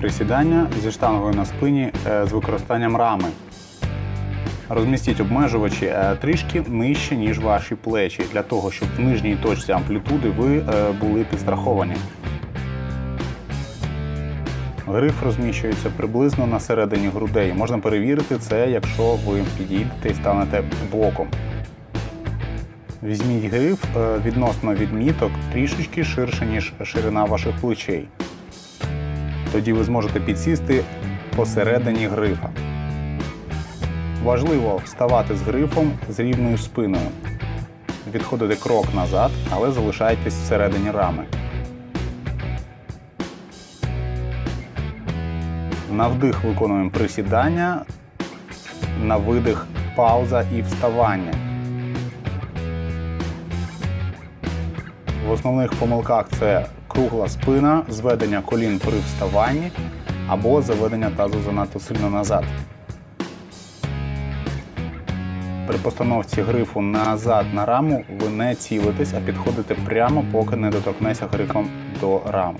Присідання зі штангою на спині е, з використанням рами. Розмістіть обмежувачі е, трішки нижче, ніж ваші плечі, для того, щоб в нижній точці амплітуди ви е, були підстраховані. Гриф розміщується приблизно на середині грудей. Можна перевірити це, якщо ви підійдете і станете боком. Візьміть гриф відносно відміток трішечки ширше, ніж ширина ваших плечей. Тоді ви зможете підсісти посередині грифа. Важливо вставати з грифом з рівною спиною. Відходите крок назад, але залишайтесь всередині рами. На вдих виконуємо присідання, на видих пауза і вставання. В основних помилках це кругла спина, зведення колін при вставанні або заведення тазу занадто сильно назад. При постановці грифу назад на раму ви не цілитесь, а підходите прямо, поки не доторкнеться грифом до рами.